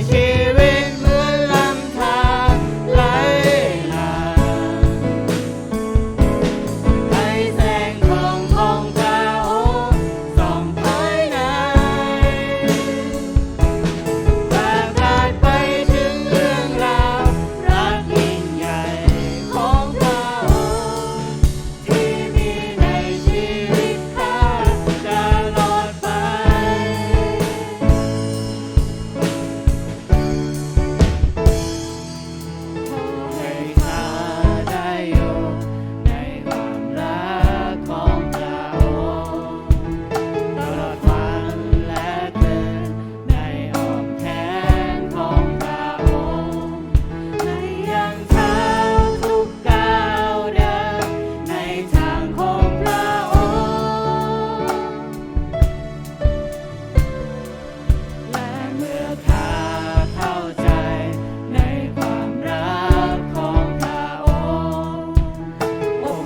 Jai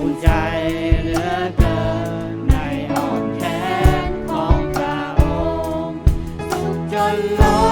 อุ่นใจเหลือเกินในอ่อนแขนของพระองค์สุขจนล้